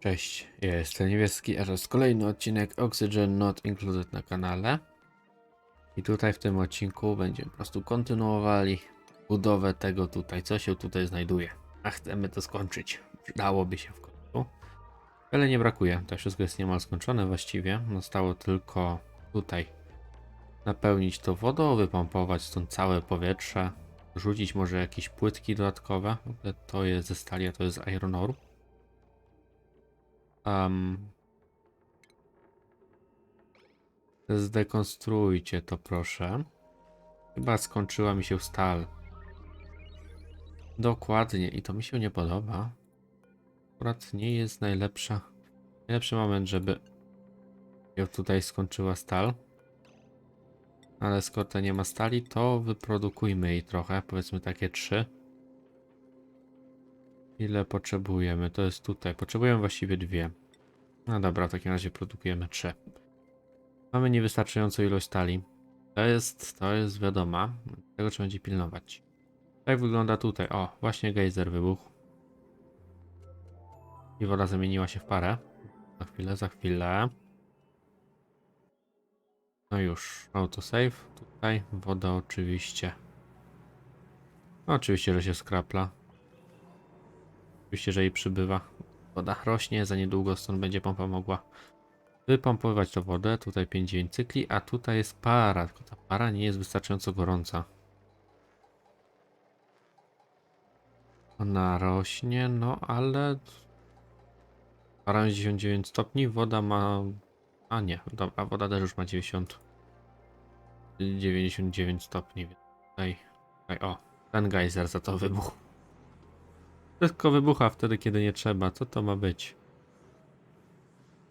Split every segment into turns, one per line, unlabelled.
Cześć, ja jestem Niebieski, a to jest kolejny odcinek Oxygen Not Included na kanale. I tutaj w tym odcinku będziemy po prostu kontynuowali budowę tego tutaj, co się tutaj znajduje. A chcemy to skończyć. Przydałoby się w końcu. Ale nie brakuje, to wszystko jest niemal skończone właściwie. Zostało tylko tutaj napełnić to wodą, wypompować stąd całe powietrze, rzucić może jakieś płytki dodatkowe. To jest ze stali, a to jest z iron ore. Um, zdekonstruujcie to proszę. Chyba skończyła mi się stal. Dokładnie i to mi się nie podoba. Akurat nie jest najlepsza. Najlepszy moment, żeby się tutaj skończyła stal. Ale skoro to nie ma stali, to wyprodukujmy jej trochę. Powiedzmy takie trzy. Ile potrzebujemy? To jest tutaj. Potrzebujemy właściwie dwie. No dobra, w takim razie produkujemy trzy. Mamy niewystarczającą ilość stali. To jest, to jest wiadoma. Tego trzeba będzie pilnować. Tak wygląda tutaj. O, właśnie gejzer wybuchł. I woda zamieniła się w parę. Za chwilę, za chwilę. No już, autosave. Tutaj woda oczywiście. No, oczywiście, że się skrapla. Oczywiście, że jej przybywa. Woda rośnie, za niedługo stąd będzie pompa mogła wypompować tą wodę. Tutaj 5-9 cykli, a tutaj jest para, tylko ta para nie jest wystarczająco gorąca. Ona rośnie, no ale para jest 99 stopni, woda ma... A nie, dobra, woda też już ma 90... 99 stopni, więc tutaj, tutaj o, ten gejzer za to wybuchł. Wszystko wybucha wtedy, kiedy nie trzeba. Co to ma być?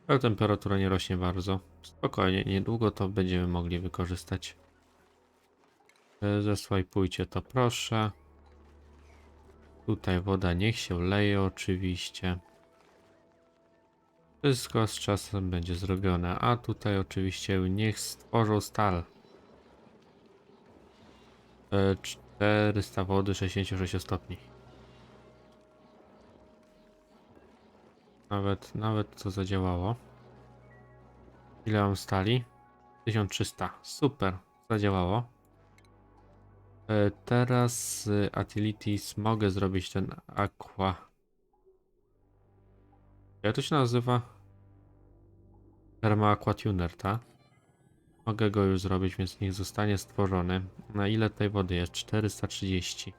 Ale temperatura nie rośnie bardzo. Spokojnie, niedługo to będziemy mogli wykorzystać. E, Zeswajpujcie to proszę. Tutaj woda niech się leje oczywiście. Wszystko z czasem będzie zrobione, a tutaj oczywiście niech stworzą stal. E, 400 wody 66 stopni. Nawet, nawet to zadziałało. Ile mam stali? 1300. Super, zadziałało. E, teraz z Utilities mogę zrobić ten aqua. Jak to się nazywa? Thermo Aqua Tuner, tak? Mogę go już zrobić, więc niech zostanie stworzony. Na ile tej wody jest? 430.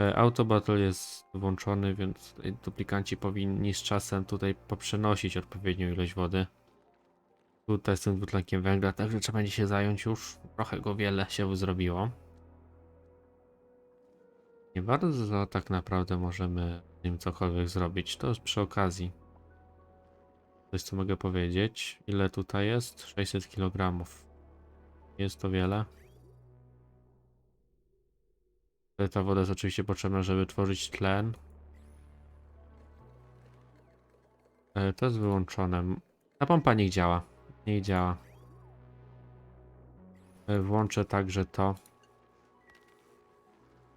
E, Auto Battle jest włączony, więc duplikanci powinni z czasem tutaj poprzenosić odpowiednią ilość wody. Tutaj z tym dwutlenkiem węgla, także trzeba będzie się zająć już. Trochę go wiele się zrobiło. Nie bardzo tak naprawdę możemy z nim cokolwiek zrobić. To już przy okazji. Coś co mogę powiedzieć. Ile tutaj jest? 600 kg. Jest to wiele. Ale Ta woda jest oczywiście potrzebna, żeby tworzyć tlen. E, To jest wyłączone. Ta pompa niech działa. Niech działa. E, Włączę także to.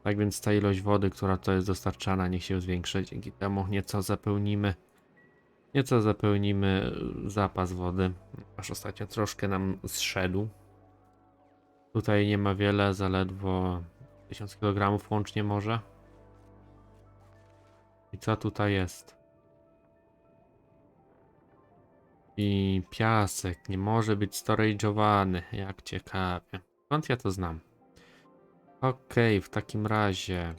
Tak więc ta ilość wody, która to jest dostarczana, niech się zwiększy. Dzięki temu nieco zapełnimy. Nieco zapełnimy e, zapas wody. Aż ostatnio troszkę nam zszedł. Tutaj nie ma wiele, zaledwo 1000 kg łącznie może. I co tutaj jest? I piasek nie może być storage'owany. Jak ciekawie. Skąd ja to znam? Okej, w takim razie.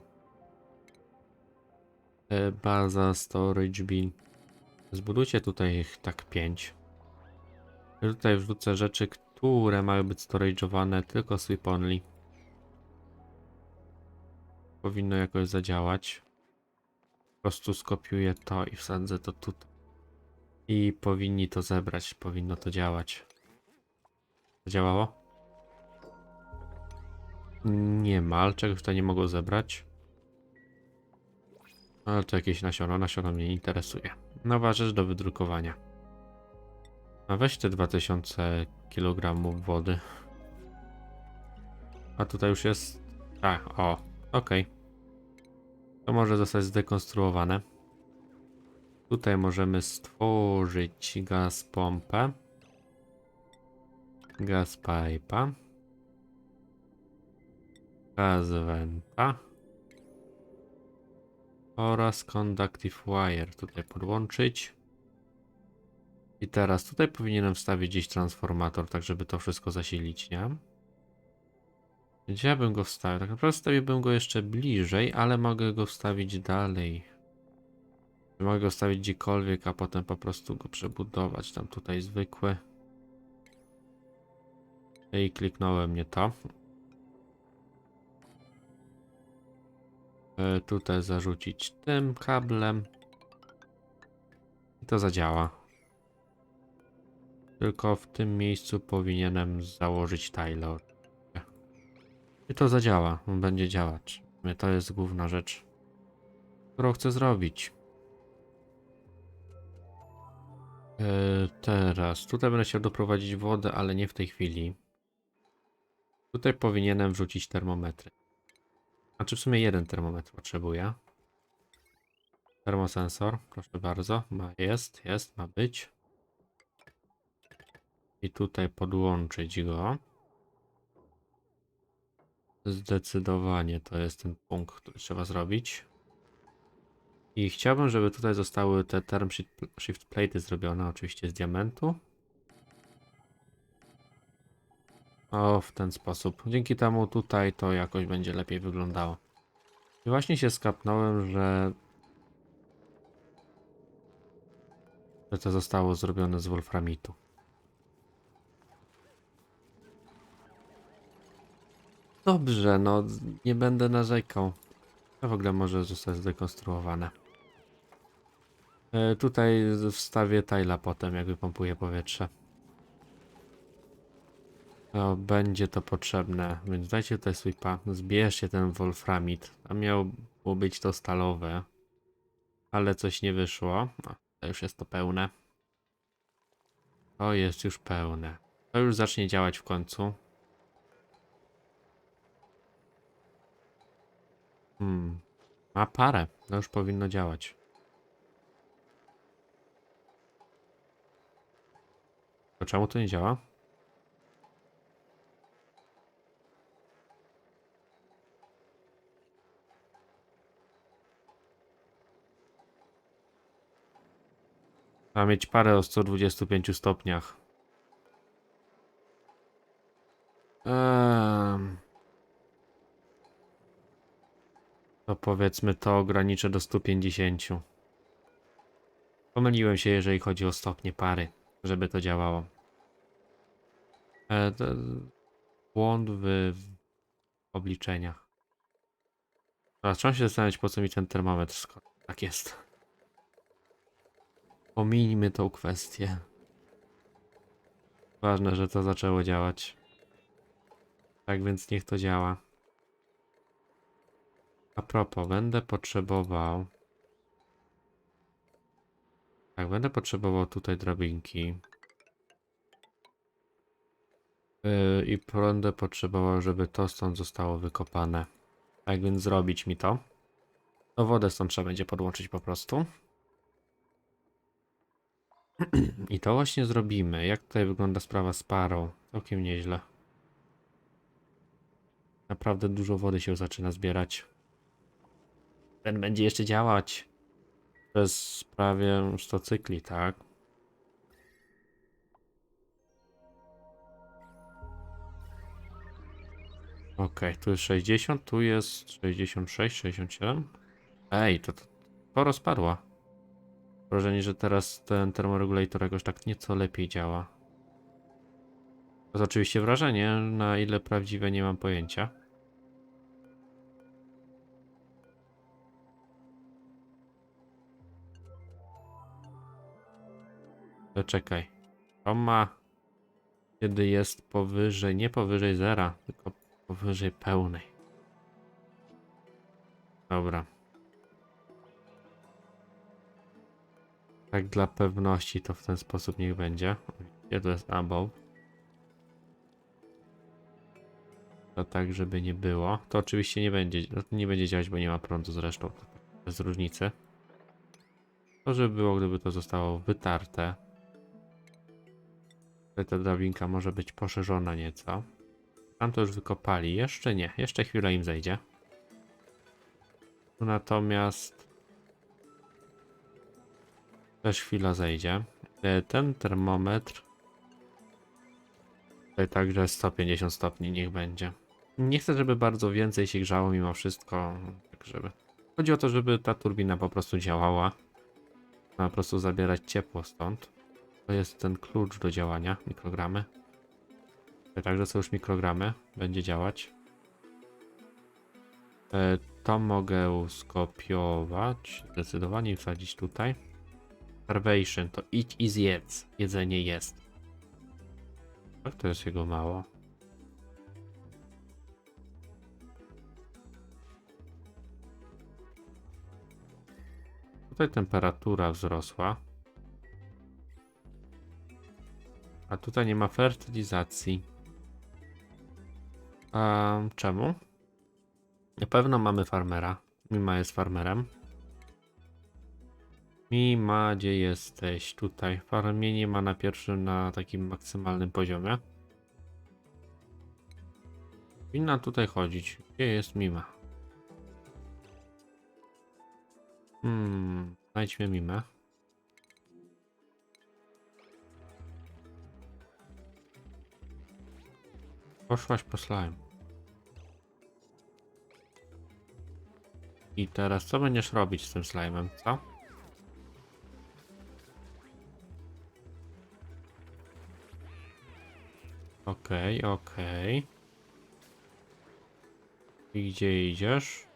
Baza storage bin. Zbudujcie tutaj ich tak 5. Tutaj wrzucę rzeczy, które mają być storage'owane tylko sweep only powinno jakoś zadziałać. Po prostu skopiuję to i wsadzę to tutaj. I powinni to zebrać, powinno to działać. Zadziałało? Nie ma, ale czegoś to nie mogło zebrać. Ale to jakieś nasiono, nasiono mnie nie interesuje. Nowa rzecz do wydrukowania. A weź te 2000 kg wody. A tutaj już jest... Tak, o, okej. To może zostać zdekonstruowane. Tutaj możemy stworzyć gaz pompę. Gaz pipa. Gaz. Oraz conductive wire tutaj podłączyć. I teraz tutaj powinienem wstawić gdzieś transformator, tak żeby to wszystko zasilić, nie? Gdzie ja bym go wstawił? Tak naprawdę wstawiłbym go jeszcze bliżej, ale mogę go wstawić dalej. Mogę go wstawić gdziekolwiek, a potem po prostu go przebudować. Tam tutaj zwykły. I kliknąłem nie to. E, Tutaj zarzucić tym kablem. I to zadziała. Tylko w tym miejscu powinienem założyć Tyler. I to zadziała. Będzie działać. To jest główna rzecz, którą chcę zrobić. E, teraz, tutaj będę chciał doprowadzić wodę, ale nie w tej chwili. Tutaj powinienem wrzucić termometry. Znaczy w sumie jeden termometr potrzebuję. Termosensor, proszę bardzo. Ma, jest, jest, ma być. I tutaj podłączyć go. Zdecydowanie to jest ten punkt, który trzeba zrobić. I chciałbym, żeby tutaj zostały te term shift, platy zrobione, oczywiście z diamentu. O, w ten sposób. Dzięki temu tutaj to jakoś będzie lepiej wyglądało. I właśnie się skapnąłem, że że to zostało zrobione z wolframitu. Dobrze, no nie będę narzekał. To w ogóle może zostać zdekonstruowane. E, tutaj wstawię tajla potem, jak wypompuję powietrze. To będzie to potrzebne, więc dajcie tutaj sweepa, zbierzcie ten wolframit. A miało być to stalowe, ale coś nie wyszło. No, to już jest to pełne. To jest już pełne. To już zacznie działać w końcu. Hmm. Ma parę. To już powinno działać. To czemu to nie działa? Trzeba mieć parę o 125 stopniach. Ehm. To powiedzmy to ograniczę do 150. Pomyliłem się, jeżeli chodzi o stopnie pary, żeby to działało. E, błąd w, obliczeniach. Zacząłem się zastanawiać, po co mi ten termometr, skoro tak jest. Pominijmy tą kwestię. Ważne, że to zaczęło działać. Tak więc niech to działa. A propos, będę potrzebował. Tak, będę potrzebował tutaj drabinki. Yy, I będę potrzebował, żeby to stąd zostało wykopane. Tak więc zrobić mi to. To wodę stąd trzeba będzie podłączyć po prostu. I to właśnie zrobimy. Jak tutaj wygląda sprawa z parą? Całkiem nieźle. Naprawdę dużo wody się zaczyna zbierać. Ten będzie jeszcze działać. Przez prawie 100 cykli, tak? Ok, tu jest 60, tu jest 66, 67. Ej, to, to, to rozpadła. Wrażenie, że teraz ten termoregulator jakoś tak nieco lepiej działa. To jest oczywiście wrażenie, na ile prawdziwe nie mam pojęcia. To czekaj. To ma kiedy jest powyżej, nie powyżej zera, tylko powyżej pełnej. Dobra. Tak dla pewności to w ten sposób niech będzie. Gdzie to jest above? To tak, żeby nie było. To oczywiście nie będzie, no to nie będzie działać, bo nie ma prądu zresztą. Bez różnicy. Dobrze by było, gdyby to zostało wytarte. Ta drabinka może być poszerzona nieco. Tam to już wykopali. Jeszcze nie. Jeszcze chwilę im zejdzie. Natomiast też chwila zejdzie. E, Ten termometr tutaj także 150 stopni niech będzie. Nie chcę, żeby bardzo więcej się grzało mimo wszystko. Tak żeby... Chodzi o to, żeby ta turbina po prostu działała. Ma po prostu zabierać ciepło stąd. To jest ten klucz do działania, mikrogramy. Tutaj Także są już mikrogramy, będzie działać. E, To mogę skopiować, zdecydowanie wsadzić tutaj. Starvation, to idź i zjedz. Jedzenie jest. Tak to jest jego mało. Tutaj temperatura wzrosła. A tutaj nie ma fertylizacji. A czemu? Na pewno mamy farmera. Mima jest farmerem. Mima, gdzie jesteś? Tutaj. Farmienie ma na pierwszym, na takim maksymalnym poziomie. Powinna tutaj chodzić. Gdzie jest Mima? Hmm, znajdźmy Mimę. Poszłaś po slime. I teraz co będziesz robić z tym slime'em, co? Okej, okej. I gdzie idziesz?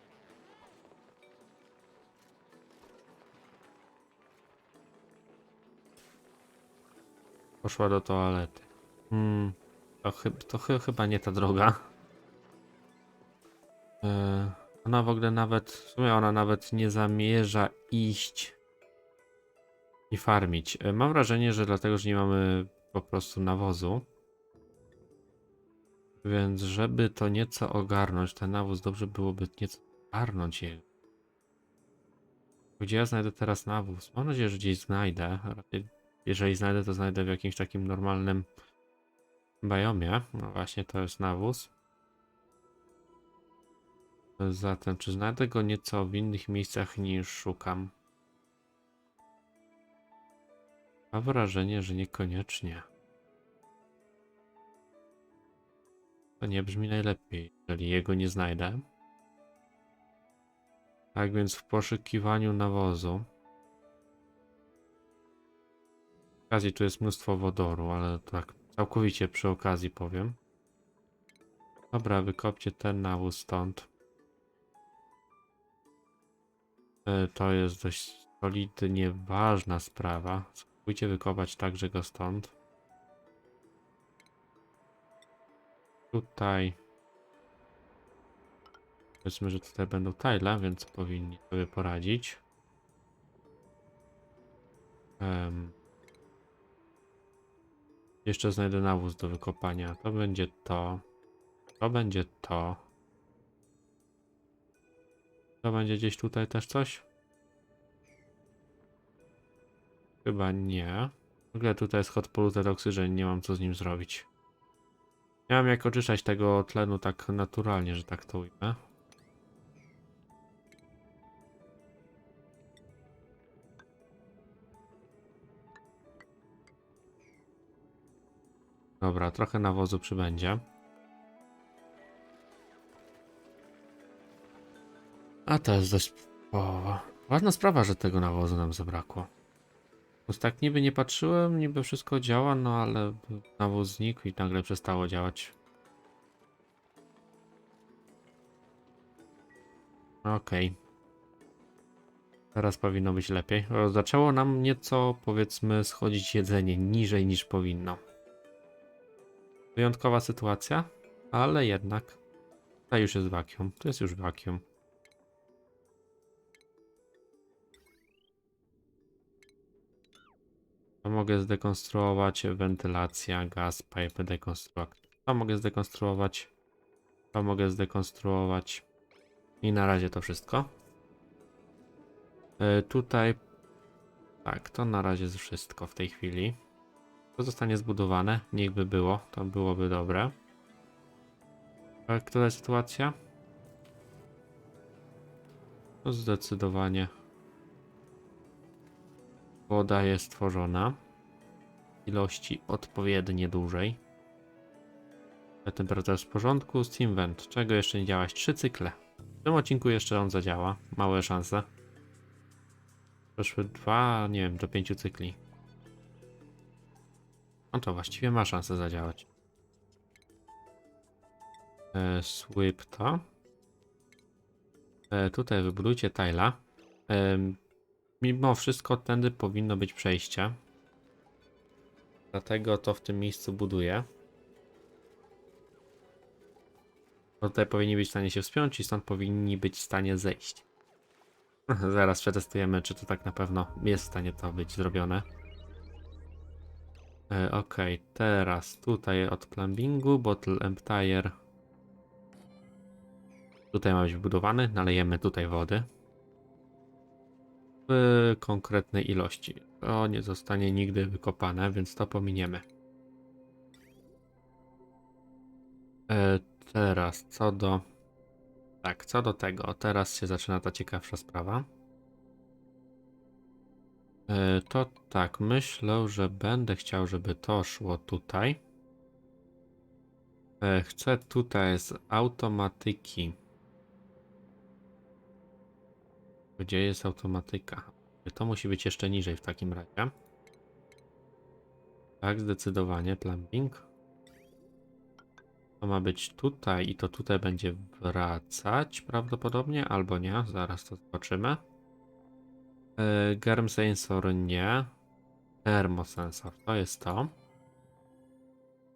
Poszła do toalety. Hmm, to, chyb, to chy, chyba nie ta droga. E, ona w ogóle nawet, w sumie ona nawet nie zamierza iść i farmić. E, mam wrażenie, że dlatego, że nie mamy po prostu nawozu. Więc żeby to nieco ogarnąć, ten nawóz, dobrze byłoby nieco ogarnąć je. Gdzie ja znajdę teraz nawóz? Mam nadzieję, że gdzieś znajdę. Jeżeli znajdę, to znajdę w jakimś takim normalnym biomie. No właśnie, to jest nawóz. Zatem, czy znajdę go nieco w innych miejscach niż szukam? Mam wrażenie, że niekoniecznie. To nie brzmi najlepiej, jeżeli jego nie znajdę. Tak więc w poszukiwaniu nawozu. W okazji tu jest mnóstwo wodoru, ale tak całkowicie przy okazji powiem. Dobra, wykopcie ten nawóz stąd. E, To jest dość solidnie ważna sprawa. Spróbujcie wykopać także go stąd. Tutaj. Powiedzmy, że tutaj będą tile, więc powinni sobie poradzić. Em. Jeszcze znajdę nawóz do wykopania. To będzie to. To będzie to. To będzie gdzieś tutaj też coś? Chyba nie. W ogóle tutaj jest hot polluted oxygen, nie mam co z nim zrobić. Nie mam jak oczyszczać tego tlenu tak naturalnie, że tak to ujmę. Dobra, trochę nawozu przybędzie. A to jest dość ważna sprawa, że tego nawozu nam zabrakło. Bo tak niby nie patrzyłem, niby wszystko działa, no ale nawóz znikł i nagle przestało działać. Okej. Teraz powinno być lepiej. Zaczęło nam nieco, powiedzmy, schodzić jedzenie niżej niż powinno. Wyjątkowa sytuacja, ale jednak. To już jest wakium. To jest już wakium. To mogę zdekonstruować wentylacja, gaz, pipe, dekonstruować. To mogę zdekonstruować. To mogę zdekonstruować. I na razie to wszystko. E, tutaj Tak, to na razie jest wszystko w tej chwili. To zostanie zbudowane, niech by było, to byłoby dobre. A która jest sytuacja? To zdecydowanie woda jest tworzona. Ilości odpowiednie dużej. A Temperatura jest w porządku. Steam Vent. Czego jeszcze nie działać? Trzy cykle. W tym odcinku jeszcze on zadziała. Małe szanse. Przeszły dwa, nie wiem, do pięciu cykli. No to właściwie ma szansę zadziałać. E, sweep to. E, tutaj wybudujcie tile. E, mimo wszystko tędy powinno być przejście. Dlatego to w tym miejscu buduję. Bo tutaj powinni być w stanie się wspiąć i stąd powinni być w stanie zejść. Zaraz przetestujemy, czy to tak na pewno jest w stanie to być zrobione. E, ok, teraz tutaj od plumbingu, bottle empire. Tutaj ma być wybudowany, nalejemy tutaj wody. W konkretnej ilości. To nie zostanie nigdy wykopane, więc to pominiemy. E, teraz co do... Tak, co do tego, teraz się zaczyna ta ciekawsza sprawa. E, To tak, myślę, że będę chciał, żeby to szło tutaj. E, Chcę tutaj z automatyki. Gdzie jest automatyka? To musi być jeszcze niżej w takim razie. Tak, zdecydowanie, plumbing. To ma być tutaj i to tutaj będzie wracać prawdopodobnie, albo nie, zaraz to zobaczymy. Yy, Germ sensor nie. Termosensor to jest to.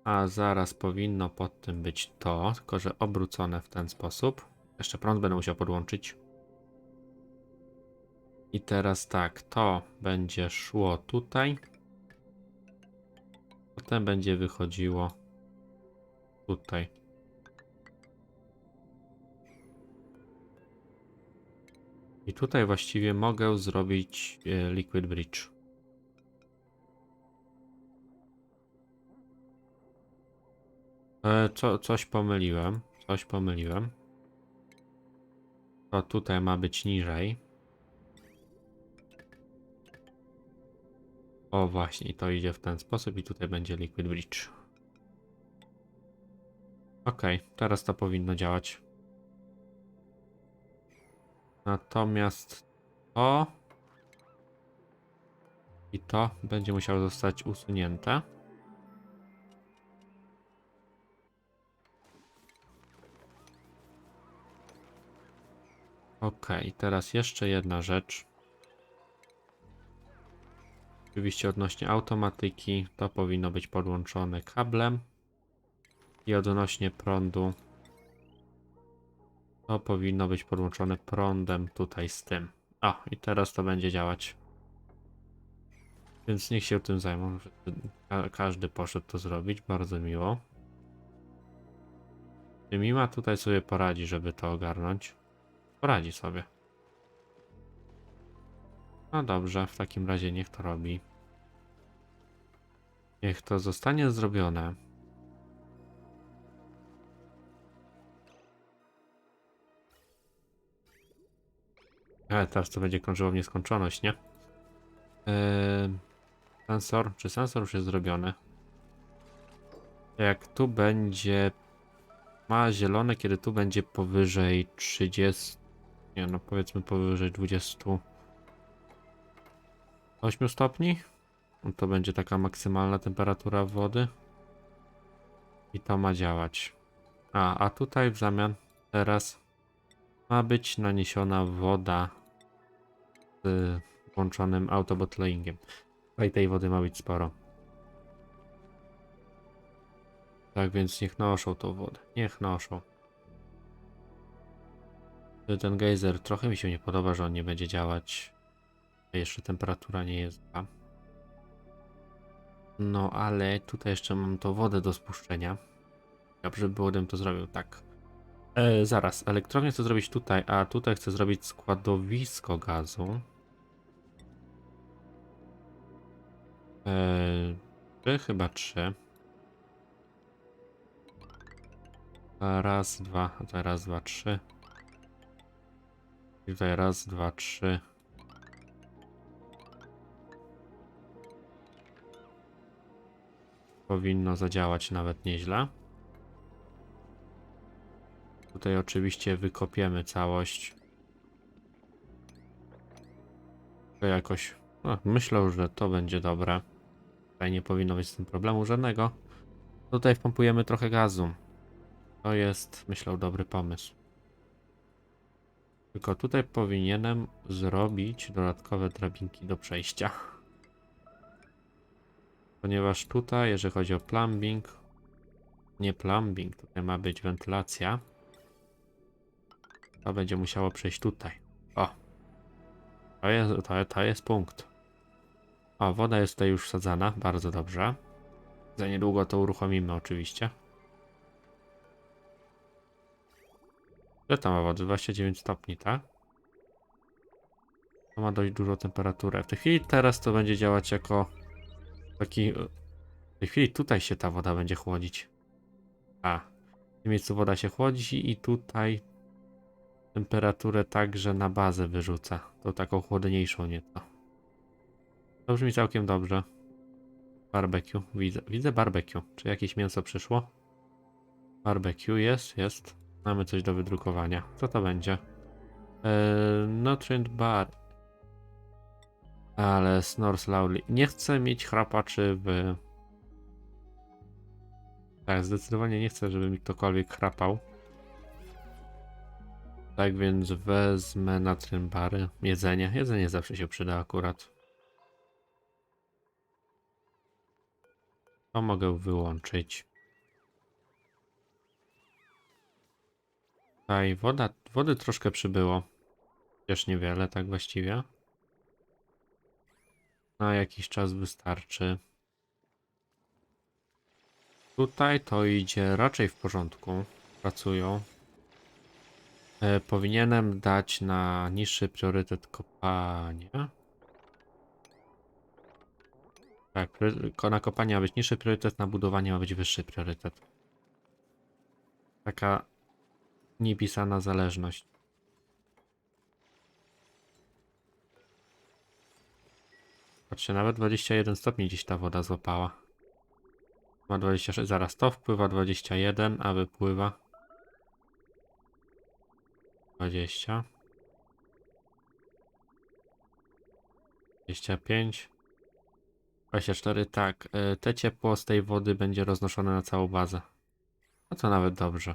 A zaraz powinno pod tym być to, tylko że obrócone w ten sposób. Jeszcze prąd będę musiał podłączyć. I teraz tak, to będzie szło tutaj. Potem będzie wychodziło tutaj. I tutaj właściwie mogę zrobić e, Liquid Bridge. E, co, coś pomyliłem. Coś pomyliłem. To tutaj ma być niżej. O właśnie, to idzie w ten sposób i tutaj będzie Liquid Bridge. Ok, teraz to powinno działać. Natomiast to i to będzie musiało zostać usunięte. Ok, teraz jeszcze jedna rzecz. Oczywiście odnośnie automatyki to powinno być podłączone kablem. I odnośnie prądu to powinno być podłączone prądem tutaj z tym. O, i teraz to będzie działać. Więc niech się tym zajmą. Każdy poszedł to zrobić, bardzo miło. Mima tutaj sobie poradzi, żeby to ogarnąć? Poradzi sobie. No dobrze, w takim razie niech to robi. Niech to zostanie zrobione. Ale teraz to będzie krążyło w nieskończoność, nie? Yy, sensor, czy sensor już jest zrobiony? Jak tu będzie ma zielone, kiedy tu będzie powyżej 30, nie no powiedzmy powyżej 28 stopni, no to będzie taka maksymalna temperatura wody i to ma działać. A, a tutaj w zamian teraz ma być naniesiona woda z włączonym autobottlingiem. Tutaj tej wody ma być sporo. Tak więc niech noszą tą wodę. Niech noszą. Ten gejzer trochę mi się nie podoba, że on nie będzie działać. Jeszcze temperatura nie jest zła. No ale tutaj jeszcze mam tą wodę do spuszczenia. Dobrze było, gdybym to zrobił tak. E, zaraz, elektrownię chcę zrobić tutaj, a tutaj chcę zrobić składowisko gazu. Trzy, chyba trzy. Raz, dwa, to raz, dwa, trzy. I tutaj raz, dwa, trzy. Powinno zadziałać nawet nieźle. Tutaj oczywiście wykopiemy całość. To jakoś. No, myślę, że to będzie dobre. Tutaj nie powinno być z tym problemu żadnego. Tutaj wpompujemy trochę gazu. To jest, myślę, dobry pomysł. Tylko tutaj powinienem zrobić dodatkowe drabinki do przejścia. Ponieważ tutaj, jeżeli chodzi o plumbing, nie plumbing, tutaj ma być wentylacja. To będzie musiało przejść tutaj. O! To jest, to, to jest punkt. O, woda jest tutaj już wsadzana, bardzo dobrze. Za niedługo to uruchomimy oczywiście. Ile tam ma wody? 29 stopni, tak? To ma dość dużą temperaturę. W tej chwili teraz to będzie działać jako taki... W tej chwili tutaj się ta woda będzie chłodzić. A, w tym miejscu woda się chłodzi i tutaj temperaturę także na bazę wyrzuca. To taką chłodniejszą nieco. To brzmi całkiem dobrze. Barbecue, widzę, widzę barbecue. Czy jakieś mięso przyszło? Barbecue jest, jest. Mamy coś do wydrukowania. Co to będzie? Eee, nutrient bar. Ale snores loudly. Nie chcę mieć chrapaczy w... Tak, zdecydowanie nie chcę, żeby mi ktokolwiek chrapał. Tak więc wezmę natryn bary. Jedzenie. Jedzenie zawsze się przyda akurat. To mogę wyłączyć. Tutaj woda, wody troszkę przybyło. Chociaż niewiele, tak właściwie. Na jakiś czas wystarczy. Tutaj to idzie raczej w porządku. Pracują. E, powinienem dać na niższy priorytet kopanie. Tak, na kopanie ma być niższy priorytet, na budowanie ma być wyższy priorytet. Taka niepisana zależność. Patrzcie, nawet 21 stopni gdzieś ta woda złapała. Ma 26, zaraz to wpływa 21, a wypływa 20. 25. 24, tak. y, Te ciepło z tej wody będzie roznoszone na całą bazę. No to nawet dobrze.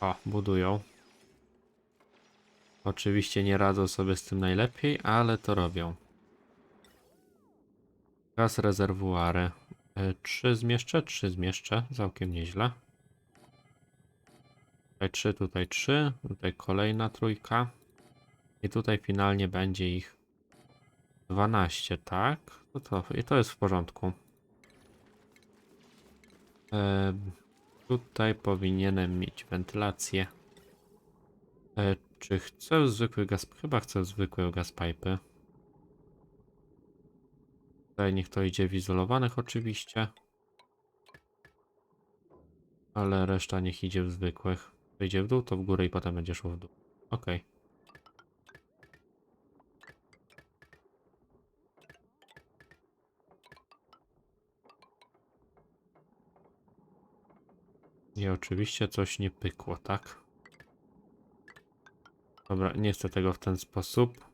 O, budują. Oczywiście nie radzą sobie z tym najlepiej, ale to robią. Gaz rezerwuary. Y, Trzy zmieszczę, trzy zmieszczę. Całkiem nieźle. Tutaj trzy, tutaj trzy. Tutaj kolejna trójka. I tutaj finalnie będzie ich 12, tak? No to, i to jest w porządku. Em, tutaj powinienem mieć wentylację. E, czy chcę zwykły gaz? Chyba chcę zwykłe gazpipy. Tutaj niech to idzie w izolowanych oczywiście. Ale reszta niech idzie w zwykłych. To idzie w dół, to w górę i potem będzie szło w dół. Okej. I oczywiście coś nie pykło, tak? Dobra, nie chcę tego w ten sposób.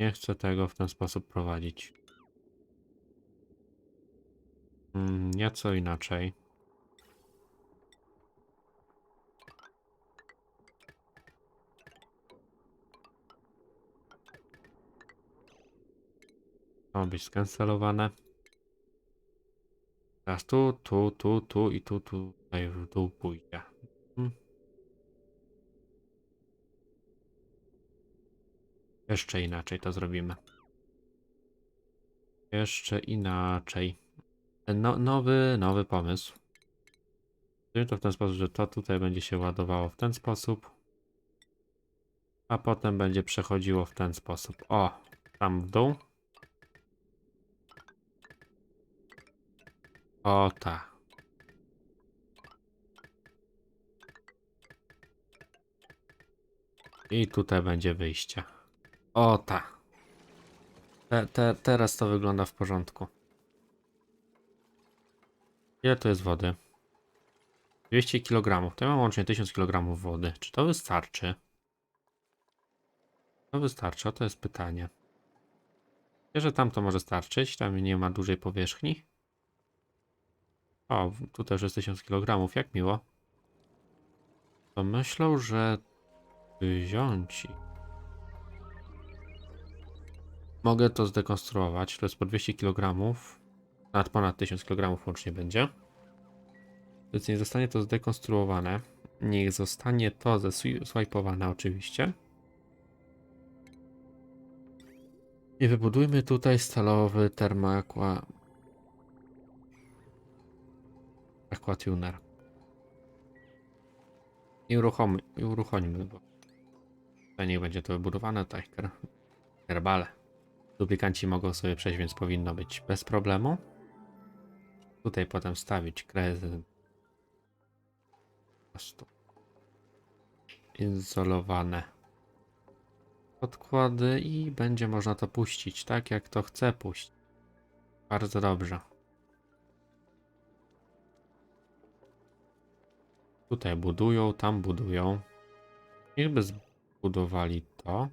Nie chcę tego w ten sposób prowadzić. Mm, nieco inaczej. Ma być skancelowane. Teraz tu, tu, tu, tu i tu, tu, tutaj w dół pójdzie. Hmm. Jeszcze inaczej to zrobimy. Jeszcze inaczej. No, nowy, nowy pomysł. To w ten sposób, że to tutaj będzie się ładowało w ten sposób. A potem będzie przechodziło w ten sposób. O, tam w dół. O tak. I tutaj będzie wyjście. O tak. Te, te, teraz to wygląda w porządku. Ile to jest wody? 200 kg. To ja mam łącznie 1000 kg wody. Czy to wystarczy? To wystarczy, o to jest pytanie. Myślę, że tam to może starczyć. Tam nie ma dużej powierzchni. O, tu też jest 1000 kg. Jak miło. To myślę, że wziąć. Mogę to zdekonstruować. To jest po 200 kg. Nawet ponad 1000 kg łącznie będzie. Więc niech zostanie to zdekonstruowane. Niech zostanie to zeswipowane oczywiście. I wybudujmy tutaj stalowy termoaqua... Aquatuner. I uruchomy, i uruchomimy, bo tutaj niech będzie to wybudowane, tutaj ker- kerbale. Duplikanci mogą sobie przejść, więc powinno być bez problemu. Tutaj potem stawić prostu izolowane podkłady i będzie można to puścić tak, jak to chce puścić. Bardzo dobrze. Tutaj budują, tam budują. Niechby zbudowali to.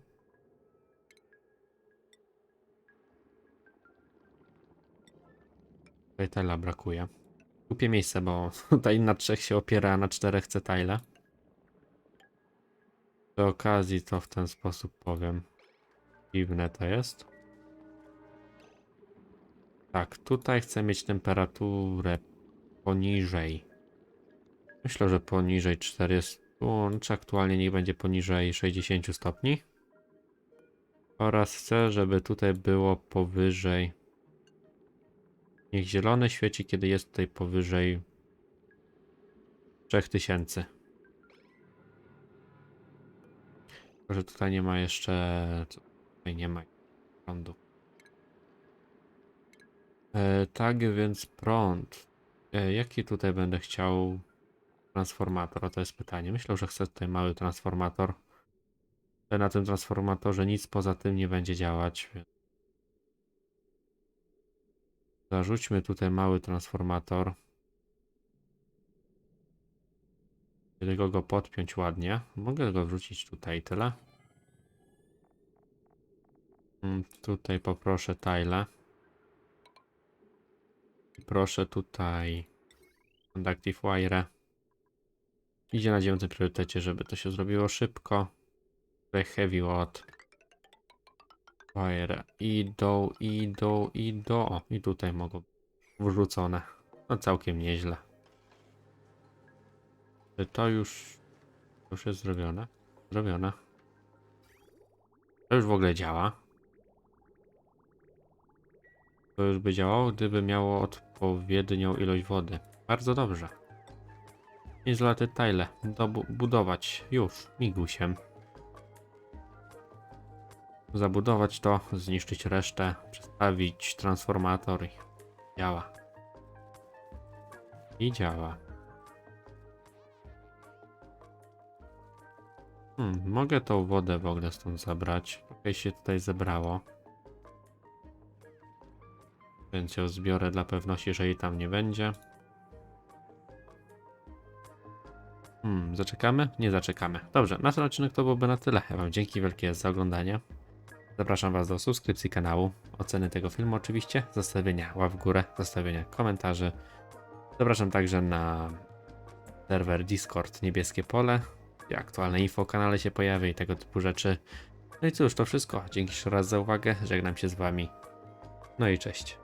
Tutaj tela brakuje. Kupię miejsce, bo tutaj na trzech się opiera, a na czterech chce tile. Przy okazji to w ten sposób powiem. Dziwne to jest. Tak, tutaj chcę mieć temperaturę poniżej. Myślę, że poniżej 40, czy aktualnie niech będzie poniżej 60 stopni. Oraz chcę, żeby tutaj było powyżej. Niech zielone świeci, kiedy jest tutaj powyżej 3000. Tylko, że tutaj nie ma jeszcze. Tutaj nie ma prądu. E, tak więc prąd. E, jaki tutaj będę chciał transformator? To jest pytanie. Myślę, że chcę tutaj mały transformator. Na tym transformatorze nic poza tym nie będzie działać. Zarzućmy tutaj mały transformator. Tylko go podpiąć ładnie. Mogę go wrzucić tutaj tyle. Mm, Tutaj poproszę tile. Proszę tutaj conductive wire. Idzie na dziewiątym priorytecie, żeby to się zrobiło szybko. Tutaj heavy watt. Wire idą, idą, idą. O, i tutaj mogą wrzucone. No całkiem nieźle. Czy to już, już jest zrobione? Zrobione. To już w ogóle działa. To już by działało, gdyby miało odpowiednią ilość wody. Bardzo dobrze. Izolated tile. Dobu- budować. Już. Migusiem. Zabudować to, zniszczyć resztę, przestawić transformator działa. I działa. Hmm, mogę tą wodę w ogóle stąd zabrać. Okej, się tutaj zebrało. Więc ją zbiorę dla pewności, że jej tam nie będzie. Hmm, zaczekamy? Nie zaczekamy. Dobrze, na ten odcinek to byłoby na tyle. Ja wam dzięki wielkie za oglądanie. Zapraszam was do subskrypcji kanału, oceny tego filmu oczywiście, zostawienia łap w górę, zostawienia komentarzy. Zapraszam także na serwer Discord Niebieskie Pole, gdzie aktualne info o kanale się pojawia i tego typu rzeczy. No i cóż, to wszystko. Dzięki jeszcze raz za uwagę, żegnam się z wami. No i cześć.